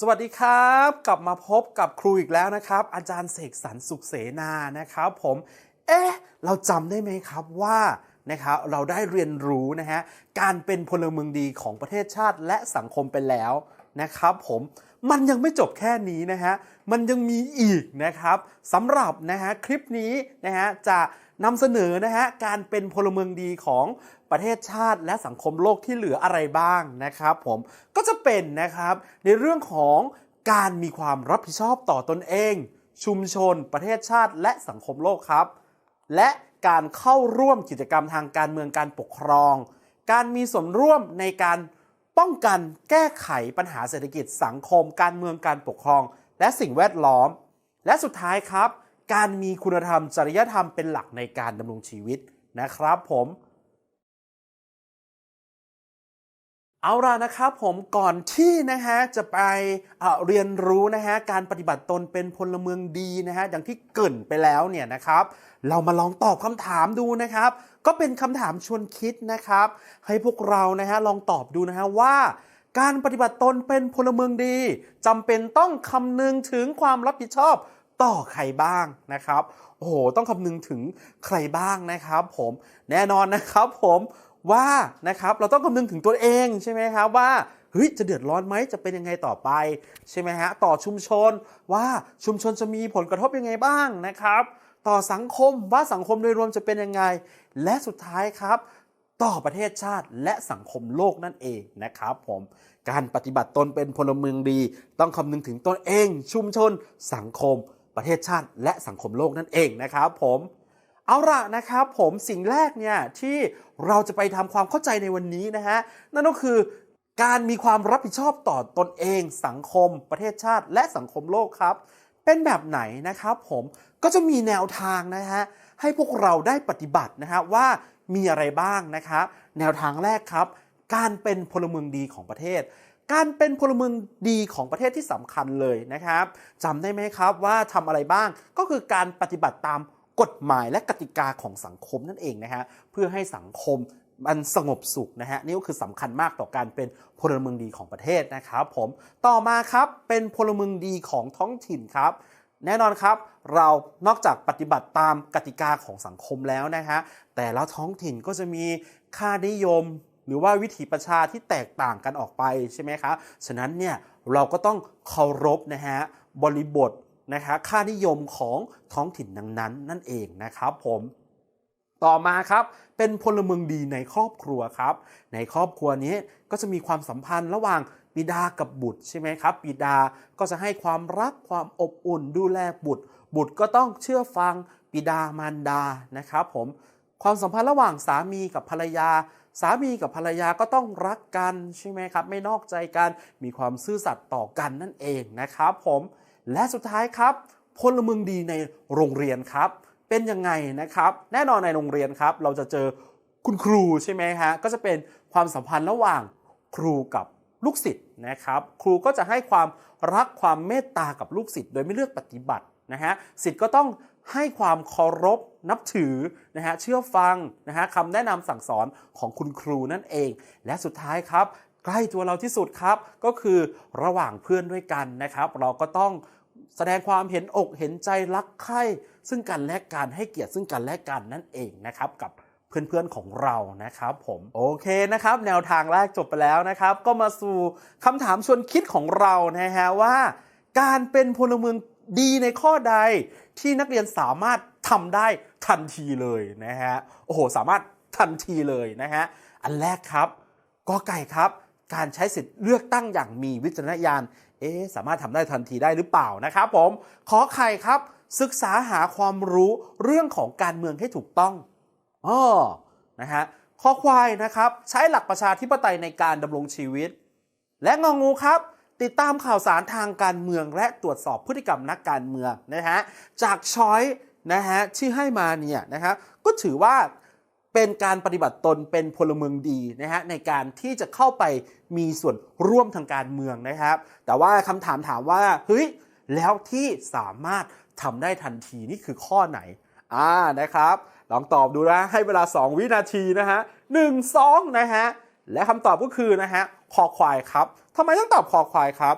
สวัสดีครับ กลับมาพบกับครูอีกแล้วนะครับ อาจารย์เสกสรรสุขเสนานะครับผม เอ๊ะ เราจำได้ไหมครับว่านะครับเราได้เรียนรู้นะฮะการเป็นพลเมืองดีของประเทศชาติและสังคมไปแล้วนะครับผมมันยังไม่จบแค่นี้นะฮะมันยังมีอีกนะครับสำหรับนะฮะคลิปนี้นะฮะจะ นำเสนอนะฮะการเป็นพลเมืองดีของประเทศชาติและสังคมโลกที่เหลืออะไรบ้างนะครับ ผมก็จะเป็นนะครับในเรื่องของการมีความรับผิดชอบต่อตนเอง ชุมชน ประเทศชาติและสังคมโลกครับ และการเข้าร่วมกิจกรรมทางการเมืองการปกครอง การมีส่วนร่วมในการป้องกันแก้ไขปัญหาเศรษฐกิจสังคม การเมืองการปกครอง และสิ่งแวดล้อม และสุดท้ายครับ การมีคุณธรรมจริยธรรมเป็นหลักในการดำรงชีวิตนะครับผม เอาล่ะนะครับผมก่อนที่นะฮะจะไปเเรียนรู้นะฮะการปฏิบัติตนเป็นพลเมืองดีนะฮะอย่างที่เกินไปแล้วเนี่ยนะครับ เรามาลองตอบคำถามดูนะครับ ก็เป็นคำถามชวนคิดนะครับ ให้พวกเรานะฮะลองตอบดูนะฮะว่าการปฏิบัติตนเป็นพลเมืองดีจำเป็นต้องคำนึงถึงความรับผิดชอบ ต่อใครบ้างนะครับ โอ้โห ต้องคำนึงถึงใครบ้างนะครับ ผมแน่นอนนะครับผมว่านะครับเราต้องคำนึงถึงตัวเองใช่ไหมครับว่าเฮ้ยจะเดือดร้อนไหมจะเป็นยังไงต่อไปใช่ไหมฮะต่อชุมชนว่าชุมชนจะมีผลกระทบยังไงบ้างนะครับ ต่อสังคมว่าสังคมโดยรวมจะเป็นยังไง และสุดท้ายครับต่อประเทศชาติและสังคมโลกนั่นเองนะครับผมการปฏิบัติตนเป็นพลเมืองดี ต้องคำนึงถึงตนเอง ชุมชนสังคม ประเทศชาติและสังคมโลกนั่นเองนะครับผมเอาละนะครับผมสิ่งแรกเนี่ยที่เราจะไปทำความเข้าใจในวันนี้นะฮะนั่นก็คือการมีความรับผิดชอบต่อตนเองสังคม ประเทศชาติ และสังคมโลกครับ เป็นแบบไหนนะครับผมก็จะมีแนวทางนะฮะให้พวกเราได้ปฏิบัตินะฮะว่ามีอะไรบ้างนะครับแนวทางแรกครับ การเป็นพลเมืองดีของประเทศ การเป็นพลเมืองดีของประเทศที่สำคัญเลยนะครับจำได้ไหมครับว่าทำอะไรบ้าง ก็คือการปฏิบัติตามกฎหมายและกติกาของสังคมนั่นเองนะฮะเพื่อให้สังคมมันสงบสุขนะฮะนี่ก็คือสำคัญมากต่อการเป็นพลเมืองดีของประเทศนะครับผมต่อมาครับเป็นพลเมืองดีของท้องถิ่นครับ แน่นอนครับ เรานอกจากปฏิบัติตามกติกาของสังคมแล้วนะฮะแต่ละท้องถิ่นก็จะมีค่านิยม หรือว่าวิถีประชาที่แตกต่างกันออกไปใช่ไหมครับฉะนั้นเนี่ยเราก็ต้องเคารพนะฮะบริบทนะฮะค่านิยมของท้องถิ่นนั้นนั่นเองนะครับผมต่อมาครับเป็นพลเมืองดีในครอบครัวครับ ในครอบครัวนี้ก็จะมีความสัมพันธ์ระหว่างบิดากับบุตรใช่ไหมครับบิดาก็จะให้ความรักความอบอุ่นดูแลบุตร บุตรก็ต้องเชื่อฟังบิดามารดานะครับผมความสัมพันธ์ระหว่างสามีกับภรรยา สามีกับภรรยาก็ต้องรักกันใช่ไหมครับ ไม่นอกใจกัน มีความซื่อสัตย์ต่อกันนั่นเองนะครับผม และสุดท้ายครับ พลเมืองดีในโรงเรียนครับ เป็นยังไงนะครับ แน่นอนในโรงเรียนครับ เราจะเจอคุณครูใช่ไหมฮะ ก็จะเป็นความสัมพันธ์ระหว่างครูกับลูกศิษย์นะครับ ครูก็จะให้ความรักความเมตตากับลูกศิษย์โดยไม่เลือกปฏิบัตินะฮะศิษย์ก็ต้อง ให้ความเคารพนับถือนะฮะเชื่อฟังนะฮะคำแนะนำสั่งสอนของคุณครูนั่นเอง และสุดท้ายครับ ใกล้ตัวเราที่สุดครับ ก็คือระหว่างเพื่อนด้วยกันนะครับ เราก็ต้องแสดงความเห็นอกเห็นใจรักใคร่ซึ่งกันและกันให้เกียรติซึ่งกันและกันนั่นเองนะครับกับเพื่อนๆของเรานะครับผมโอเคนะครับ แนวทางแรกจบไปแล้วนะครับ ก็มาสู่คำถามชวนคิดของเรานะฮะว่า การเป็นพลเมือง ดีในข้อใดที่นักเรียนสามารถทำได้ทันทีเลยนะฮะโอ้โหสามารถทันทีเลยนะฮะอันแรกครับกอไก่ครับ การใช้สิทธิ์เลือกตั้งอย่างมีวิจารณญาณเอ๊สามารถทำได้ทันทีได้หรือเปล่านะครับผมขอไข่ครับ ศึกษาหาความรู้เรื่องของการเมืองให้ถูกต้องอ๋อนะฮะข้อควายนะครับ ใช้หลักประชาธิปไตยในการดำรงชีวิต และงองูครับ ติดตามข่าวสารทางการเมืองและตรวจสอบพฤติกรรมนักการเมืองนะฮะจากช้อยนะฮะที่ให้มาเนี่ยนะฮะก็ถือว่าเป็นการปฏิบัติตนเป็นพลเมืองดีนะฮะในการที่จะเข้าไปมีส่วนร่วมทางการเมืองนะครับ แต่ว่าคำถามถามว่าเฮ้ยแล้วที่สามารถทำได้ทันทีนี่คือข้อไหนอ่านะครับ ลองตอบดูนะให้เวลา 2 วินาทีนะฮะหนึ่งสองนะฮะและคำตอบก็คือนะฮะคอควายครับ ทำไมต้องตอบคอควายครับ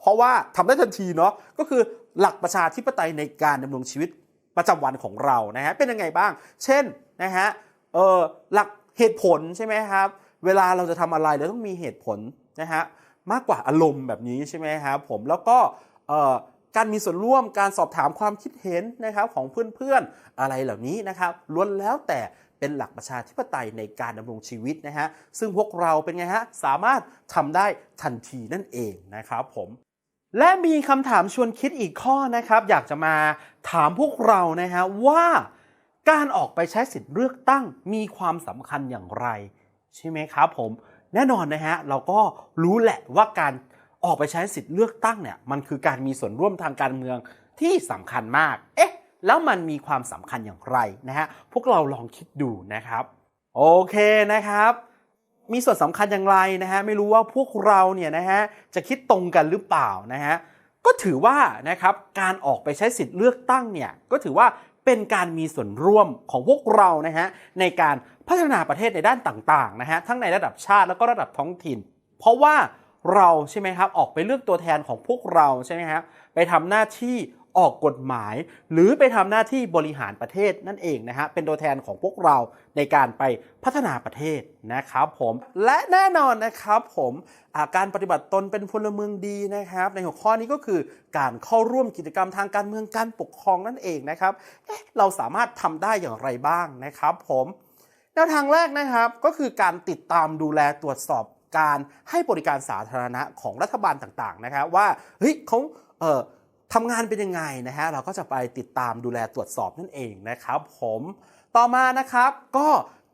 เพราะว่าทำได้ทันทีเนาะก็คือหลักประชาธิปไตยในการดำรงชีวิตประจำวันของเรานะฮะเป็นยังไงบ้าง เช่นนะฮะเออหลักเหตุผลใช่ไหมครับ เวลาเราจะทำอะไรเราต้องมีเหตุผลนะฮะมากกว่าอารมณ์แบบนี้ใช่ไหมครับผมแล้วก็เอ่อการมีส่วนร่วมการสอบถามความคิดเห็นนะครับของเพื่อนๆอะไรเหล่านี้นะครับล้วนแล้วแต่ เป็นหลักประชาธิปไตยในการดำรงชีวิตนะฮะซึ่งพวกเราเป็นไงฮะสามารถทำได้ทันทีนั่นเองนะครับผมและมีคำถามชวนคิดอีกข้อนะครับ อยากจะมาถามพวกเรานะฮะว่าการออกไปใช้สิทธิ์เลือกตั้งมีความสำคัญอย่างไร ใช่ไหมครับผมแน่นอนนะฮะเราก็รู้แหละว่าการออกไปใช้สิทธิ์เลือกตั้งเนี่ยมันคือการมีส่วนร่วมทางการเมืองที่สำคัญมาก เอ๊ะ แล้วมันมีความสำคัญอย่างไรนะฮะพวกเราลองคิดดูนะครับ โอเคนะครับมีส่วนสำคัญอย่างไรนะฮะไม่รู้ว่าพวกเราเนี่ยนะฮะจะคิดตรงกันหรือเปล่านะฮะก็ถือว่านะครับการออกไปใช้สิทธิ์เลือกตั้งเนี่ยก็ถือว่าเป็นการมีส่วนร่วมของพวกเรานะฮะในการพัฒนาประเทศในด้านต่างๆนะฮะทั้งในระดับชาติแล้วก็ระดับท้องถิ่น เพราะว่าเราใช่ไหมครับออกไปเลือกตัวแทนของพวกเราใช่ไหมครับไปทำหน้าที่ ออกกฎหมาย หรือไปทำหน้าที่บริหารประเทศนั่นเองนะฮะเป็นตัวแทนของพวกเราในการไปพัฒนาประเทศนะครับผมและแน่นอนนะครับผมอาการปฏิบัติตนเป็นพลเมืองดีนะครับ ในหัวข้อนี้ก็คือการเข้าร่วมกิจกรรมทางการเมืองการปกครองนั่นเองนะครับเเราสามารถทำได้อย่างไรบ้างนะครับ ผมแนวทางแรกนะครับก็คือการติดตามดูแลตรวจสอบการให้บริการสาธารณะของรัฐบาลต่างๆนะครับว่าเฮ้ยเขาเอ่อ ทำงานเป็นยังไงนะฮะเราก็จะไปติดตามดูแลตรวจสอบนั่นเองนะครับผมต่อมานะครับก็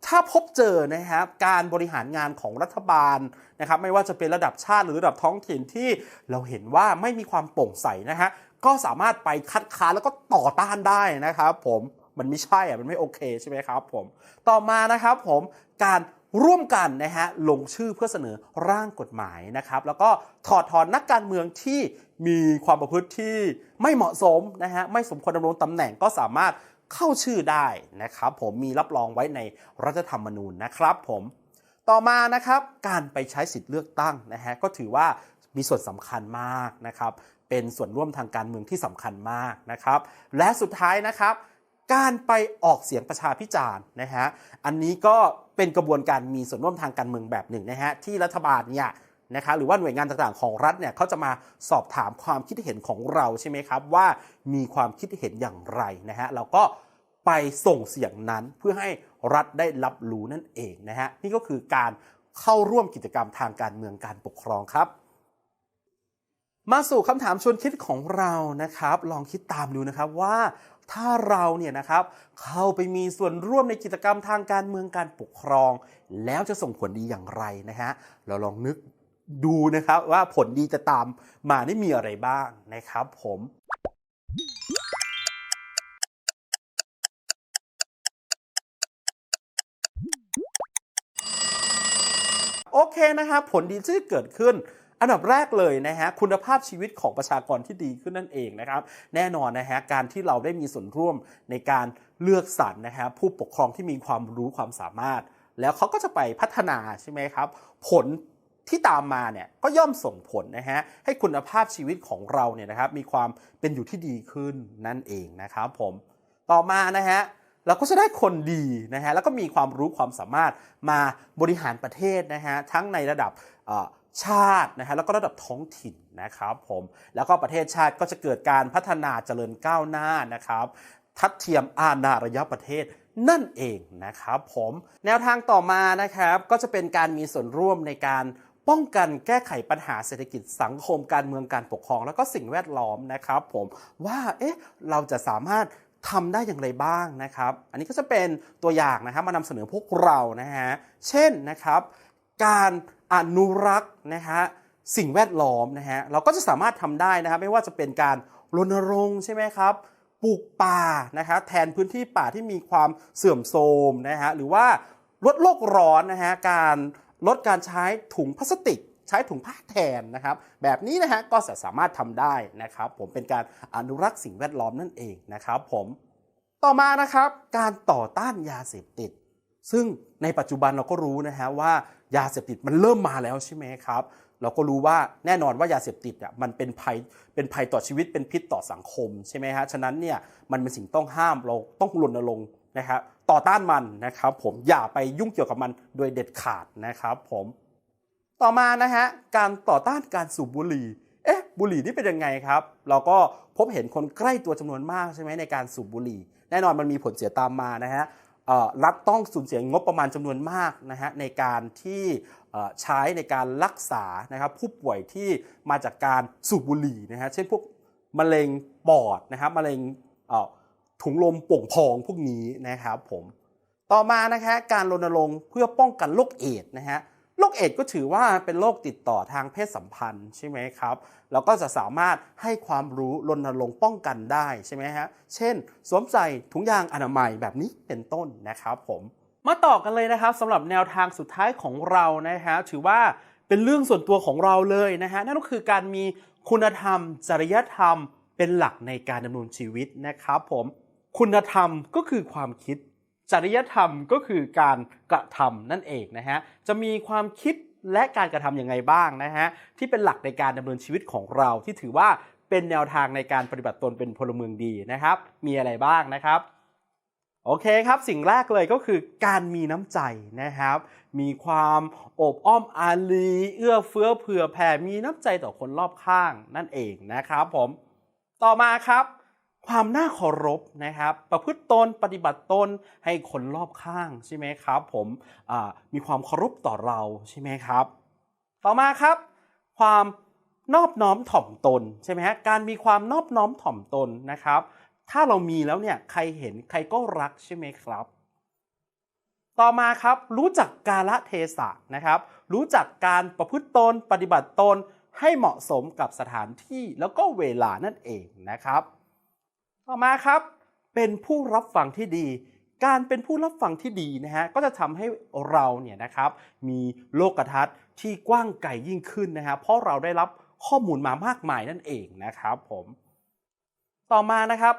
ถ้าพบเจอนะครับการบริหารงานของรัฐบาลนะครับไม่ว่าจะเป็นระดับชาติหรือระดับท้องถิ่นที่เราเห็นว่าไม่มีความโปร่งใสนะฮะก็สามารถไปคัดค้านแล้วก็ต่อต้านได้นะครับผมมันไม่ใช่อะมันไม่โอเคใช่ไหมครับผมต่อมานะครับผมการร่วมกันนะฮะลงชื่อเพื่อเสนอร่างกฎหมายนะครับแล้วก็ถอดถอนนักการเมืองที่ มีความประพฤติที่ไม่เหมาะสมนะฮะไม่สมควรดำรงตำแหน่งก็สามารถเข้าชื่อได้นะครับผมมีรับรองไว้ในรัฐธรรมนูญนะครับผมต่อมานะครับการไปใช้สิทธิ์เลือกตั้งนะฮะก็ถือว่ามีส่วนสำคัญมากนะครับเป็นส่วนร่วมทางการเมืองที่สำคัญมากนะครับ และสุดท้ายนะครับ การไปออกเสียงประชาพิจารณ์นะฮะอันนี้ก็เป็นกระบวนการมีส่วนร่วมทางการเมืองแบบหนึ่งนะฮะที่รัฐบาลเนี่ย นะคะหรือว่าหน่วยงานต่างๆของรัฐเนี่ยเขาจะมาสอบถามความคิดเห็นของเราใช่ไหมครับ ว่ามีความคิดเห็นอย่างไรนะฮะเราก็ไปส่งเสียงนั้นเพื่อให้รัฐได้รับรู้นั่นเองนะฮะนี่ก็คือการเข้าร่วมกิจกรรมทางการเมืองการปกครองครับ มาสู่คำถามชวนคิดของเรานะครับ ลองคิดตามดูนะครับว่าถ้าเราเนี่ยนะครับเข้าไปมีส่วนร่วมในกิจกรรมทางการเมืองการปกครอง แล้วจะส่งผลดีอย่างไรนะฮะเราลองนึก ดูนะครับว่าผลดีจะตามมาได้มีอะไรบ้างนะครับผมโอเคนะครับผลดีที่เกิดขึ้นอันดับแรกเลยนะฮะคุณภาพชีวิตของประชากรที่ดีขึ้นนั่นเองนะครับ แน่นอนนะฮะการที่เราได้มีส่วนร่วมในการเลือกสรรนะฮะผู้ปกครองที่มีความรู้ความสามารถ แล้วเขาก็จะไปพัฒนาใช่ไหมครับ ผล ที่ตามมาเนี่ยก็ย่อมส่งผลนะฮะให้คุณภาพชีวิตของเราเนี่ยนะครับมีความเป็นอยู่ที่ดีขึ้นนั่นเองนะครับผมต่อมานะฮะเราก็จะได้คนดีนะฮะแล้วก็มีความรู้ความสามารถมาบริหารประเทศนะฮะทั้งในระดับชาตินะฮะแล้วก็ระดับท้องถิ่นนะครับผมแล้วก็ประเทศชาติก็จะเกิดการพัฒนาเจริญก้าวหน้านะครับทัดเทียมอาณาระยะประเทศนั่นเองนะครับผมแนวทางต่อมานะครับก็จะเป็นการมีส่วนร่วมในการ ป้องกันแก้ไขปัญหาเศรษฐกิจสังคมการเมืองการปกครอง แล้วก็สิ่งแวดล้อมนะครับ ผมว่าเอ๊ะเราจะสามารถทำได้อย่างไรบ้างนะครับ อันนี้ก็จะเป็นตัวอย่างนะครับมานำเสนอพวกเรานะฮะเช่นนะครับ การอนุรักษ์นะฮะสิ่งแวดล้อมนะฮะเราก็จะสามารถทำได้นะครับ ไม่ว่าจะเป็นการรณรงค์ใช่ไหมครับปลูกป่านะครับแทนพื้นที่ป่าที่มีความเสื่อมโทรมนะฮะหรือว่าลดโลกร้อนนะฮะการ ลดการใช้ถุงพลาสติก ใช้ถุงผ้าแทนนะครับ แบบนี้นะฮะก็จะสามารถทำได้นะครับ ผมเป็นการอนุรักษ์สิ่งแวดล้อมนั่นเองนะครับ ผมต่อมานะครับการต่อต้านยาเสพติด ซึ่งในปัจจุบันเราก็รู้นะฮะว่ายาเสพติดมันเริ่มมาแล้วใช่ไหมครับเราก็รู้ว่าแน่นอนว่ายาเสพติดอะมันเป็นภัยเป็นภัยต่อชีวิตเป็นพิษต่อสังคมใช่ไหมฮะฉะนั้นเนี่ยมันเป็นสิ่งต้องห้ามเราต้องรณรงค์นะครับ ต่อต้านมันนะครับ ผมอย่าไปยุ่งเกี่ยวกับมันโดยเด็ดขาดนะครับผมต่อมานะฮะการต่อต้านการสูบบุหรี่เอ๊ะบุหรี่นี่เป็นยังไงครับ เราก็พบเห็นคนใกล้ตัวจำนวนมากใช่ไหมในการสูบบุหรี่ แน่นอนมันมีผลเสียตามมานะฮะรัฐต้องสูญเสียงบประมาณจำนวนมากนะฮะในการที่ใช้ในการรักษานะครับผู้ป่วยที่มาจากการสูบบุหรี่นะฮะเช่นพวกมะเร็งปอดนะครับมะเร็งเอ่อ ถุงลมโป่งพองพวกนี้นะครับผมต่อมานะคะการรณรงค์เพื่อป้องกันโรคเอดส์นะฮะโรคเอดส์ก็ถือว่าเป็นโรคติดต่อทางเพศสัมพันธ์ใช่ไหมครับเราก็จะสามารถให้ความรู้รณรงค์ป้องกันได้ใช่ไหมฮะเช่น สวมใส่ถุงยางอนามัยแบบนี้เป็นต้นนะครับผมมาต่อกันเลยนะครับสำหรับแนวทางสุดท้ายของเรานะฮะถือว่าเป็นเรื่องส่วนตัวของเราเลยนะฮะนั่นก็คือการมีคุณธรรม จริยธรรม เป็นหลักในการดำเนินชีวิตนะครับผม คุณธรรมก็คือความคิด จริยธรรมก็คือการกระทำนั่นเองนะฮะจะมีความคิดและการกระทำยังไงบ้างนะฮะที่เป็นหลักในการดำเนินชีวิตของเราที่ถือว่าเป็นแนวทางในการปฏิบัติตนเป็นพลเมืองดีนะครับ มีอะไรบ้างนะครับโอเคครับ สิ่งแรกเลยก็คือการมีน้ำใจนะครับ มีความอบอ้อมอารีเอื้อเฟื้อเผื่อแผ่มีน้ำใจต่อคนรอบข้างนั่นเองนะครับผม ต่อมาครับ ความน่าเคารพนะครับ ประพฤติตนปฏิบัติตนให้คนรอบข้างใช่ไหมครับ ผมมีความเคารพต่อเราใช่ไหมครับ ต่อมาครับ ความนอบน้อมถ่อมตนใช่ไหมฮะการมีความนอบน้อมถ่อมตนนะครับ ถ้าเรามีแล้วเนี่ยใครเห็นใครก็รักใช่ไหมครับ ต่อมาครับรู้จักกาลเทศะนะครับ รู้จักการประพฤติตนปฏิบัติตนให้เหมาะสมกับสถานที่แล้วก็เวลานั่นเองนะครับ ต่อมาครับ เป็นผู้รับฟังที่ดี การเป็นผู้รับฟังที่ดีนะฮะก็จะทำให้เราเนี่ยนะครับมีโลกทัศน์ที่กว้างไกลยิ่งขึ้นนะฮะเพราะเราได้รับข้อมูลมามากมายนั่นเองนะครับผมต่อมานะครับ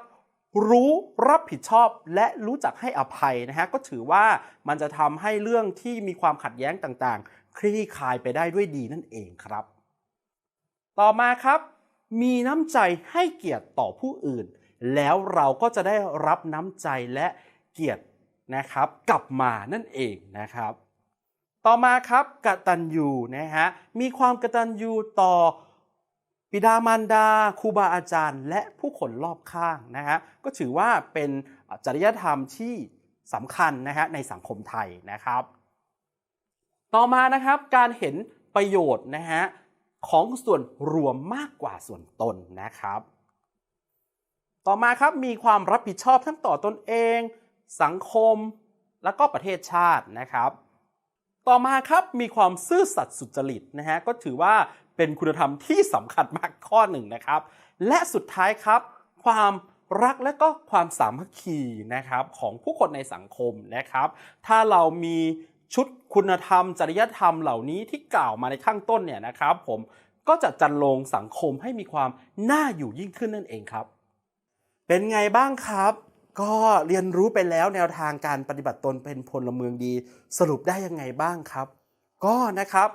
รู้รับผิดชอบและรู้จักให้อภัยนะฮะก็ถือว่ามันจะทำให้เรื่องที่มีความขัดแย้งต่างๆ คลี่คลายไปได้ด้วยดีนั่นเองครับ ต่อมาครับ มีน้ำใจให้เกียรติต่อผู้อื่น แล้วเราก็จะได้รับน้ำใจและเกียรตินะครับกลับมานั่นเองนะครับ ต่อมาครับกตัญญูนะฮะมีความกตัญญูต่อบิดามารดาครูบาอาจารย์ และผู้คนรอบข้างนะฮะก็ถือว่าเป็นจริยธรรมที่สำคัญนะฮะในสังคมไทยนะครับ ต่อมานะครับการเห็นประโยชน์นะฮะของส่วนรวมมากกว่าส่วนตนนะครับ ต่อมาครับมีความรับผิดชอบทั้งต่อตนเอง สังคม แล้วก็ประเทศชาตินะครับ ต่อมาครับมีความซื่อสัตย์สุจริตนะฮะก็ถือว่าเป็นคุณธรรมที่สำคัญมากข้อหนึ่งนะครับ และสุดท้ายครับ ความรักและก็ความสามัคคีนะครับของผู้คนในสังคมนะครับ ถ้าเรามีชุดคุณธรรม จริยธรรมเหล่านี้ที่กล่าวมาในข้างต้นเนี่ยนะครับ ผมก็จะจันลงสังคมให้มีความน่าอยู่ยิ่งขึ้นนั่นเองครับ เป็นไงบ้างครับ ก็เรียนรู้ไปแล้วแนวทางการปฏิบัติตนเป็นพลเมืองดี สรุปได้ยังไงบ้างครับ ก็นะครับ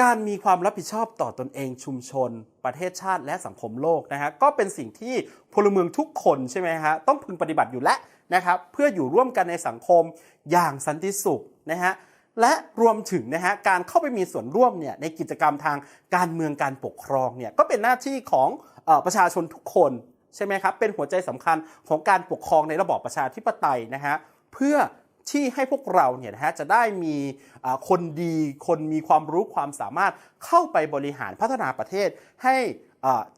การมีความรับผิดชอบต่อตนเองชุมชน ประเทศชาติและสังคมโลกนะฮะก็เป็นสิ่งที่พลเมืองทุกคนใช่ไหมฮะต้องพึงปฏิบัติอยู่แล้วนะครับเพื่ออยู่ร่วมกันในสังคมอย่างสันติสุขนะฮะและรวมถึงนะฮะการเข้าไปมีส่วนร่วมเนี่ยในกิจกรรมทางการเมืองการปกครองเนี่ยก็เป็นหน้าที่ของอประชาชนทุกคน ใช่ไหมครับ เป็นหัวใจสำคัญของการปกครองในระบอบประชาธิปไตยนะฮะเพื่อที่ให้พวกเราเนี่ยนะฮะจะได้มีคนดีคนมีความรู้ความสามารถเข้าไปบริหารพัฒนาประเทศให้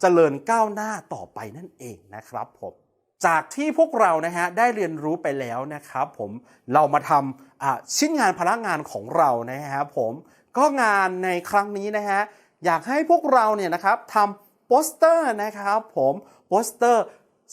เจริญก้าวหน้าต่อไปนั่นเองนะครับผมจากที่พวกเรานะฮะได้เรียนรู้ไปแล้วนะครับผมเรามาทำชิ้นงานพลังงานของเรานะฮะผมก็งานในครั้งนี้นะฮะอยากให้พวกเราเนี่ยนะครับทำ ปสเตอร์นะครับผมโปสเตอร์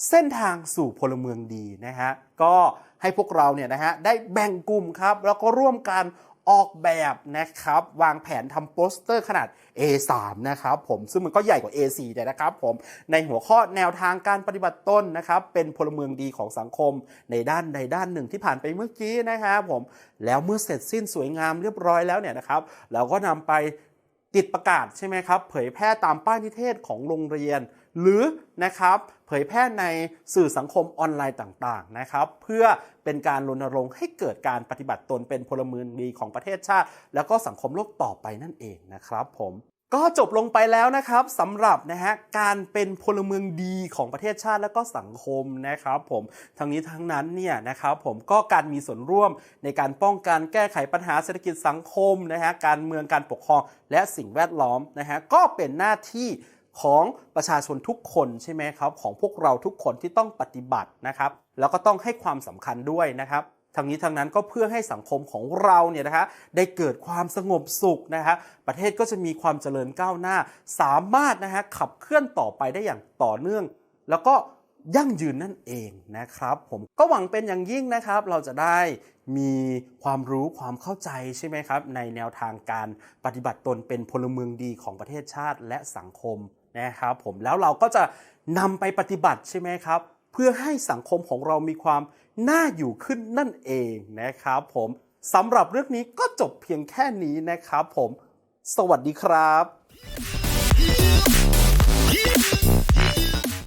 เส้นทางสู่พลเมืองดีนะฮะก็ให้พวกเราเนี่ยนะฮะได้แบ่งกลุ่มครับ แล้วก็ร่วมกันออกแบบนะครับ วางแผนทำโปสเตอร์ขนาด A3 นะครับผมซึ่งมันก็ใหญ่กว่า A4 เลยนะครับผมในหัวข้อแนวทางการปฏิบัติตนนะครับ เป็นพลเมืองดีของสังคมในด้านใดด้านหนึ่งที่ผ่านไปเมื่อกี้นะครับผมแล้วเมื่อเสร็จสิ้นสวยงามเรียบร้อยแล้วเนี่ยนะครับ เราก็นำไป ติดประกาศใช่ไหมครับ เผยแพร่ตามป้ายนิเทศของโรงเรียน หรือนะครับเผยแพร่ในสื่อสังคมออนไลน์ต่างๆนะครับ เพื่อเป็นการรณรงค์ให้เกิดการปฏิบัติตนเป็นพลเมืองดีของประเทศชาติ แล้วก็สังคมโลกต่อไปนั่นเองนะครับผม ก็จบลงไปแล้วนะครับสำหรับนะฮะการเป็นพลเมืองดีของประเทศชาติและก็สังคมนะครับผมทั้งนี้ทั้งนั้นเนี่ยนะครับผมก็การมีส่วนร่วมในการป้องกันแก้ไขปัญหาเศรษฐกิจสังคมนะฮะการเมืองการปกครองและสิ่งแวดล้อมนะฮะก็เป็นหน้าที่ของประชาชนทุกคนใช่ไหมครับของพวกเราทุกคนที่ต้องปฏิบัตินะครับ แล้วก็ต้องให้ความสำคัญด้วยนะครับ ทั้งนี้ทั้งนั้นก็เพื่อให้สังคมของเราเนี่ยนะคะได้เกิดความสงบสุขนะคะประเทศก็จะมีความเจริญก้าวหน้า สามารถนะฮะขับเคลื่อนต่อไปได้อย่างต่อเนื่อง แล้วก็ยั่งยืนนั่นเองนะครับ ผมก็หวังเป็นอย่างยิ่งนะครับ เราจะได้มีความรู้ความเข้าใจใช่ไหมครับ ในแนวทางการปฏิบัติตนเป็นพลเมืองดีของประเทศชาติและสังคมนะครับผมแล้วเราก็จะนำไปปฏิบัติใช่ไหมครับ พื่อให้สังคมของเรามีความน่าอยู่ขึ้นนั่นเองนะครับผมสำหรับเรื่องนี้ก็จบเพียงแค่นี้นะครับผม สวัสดีครับ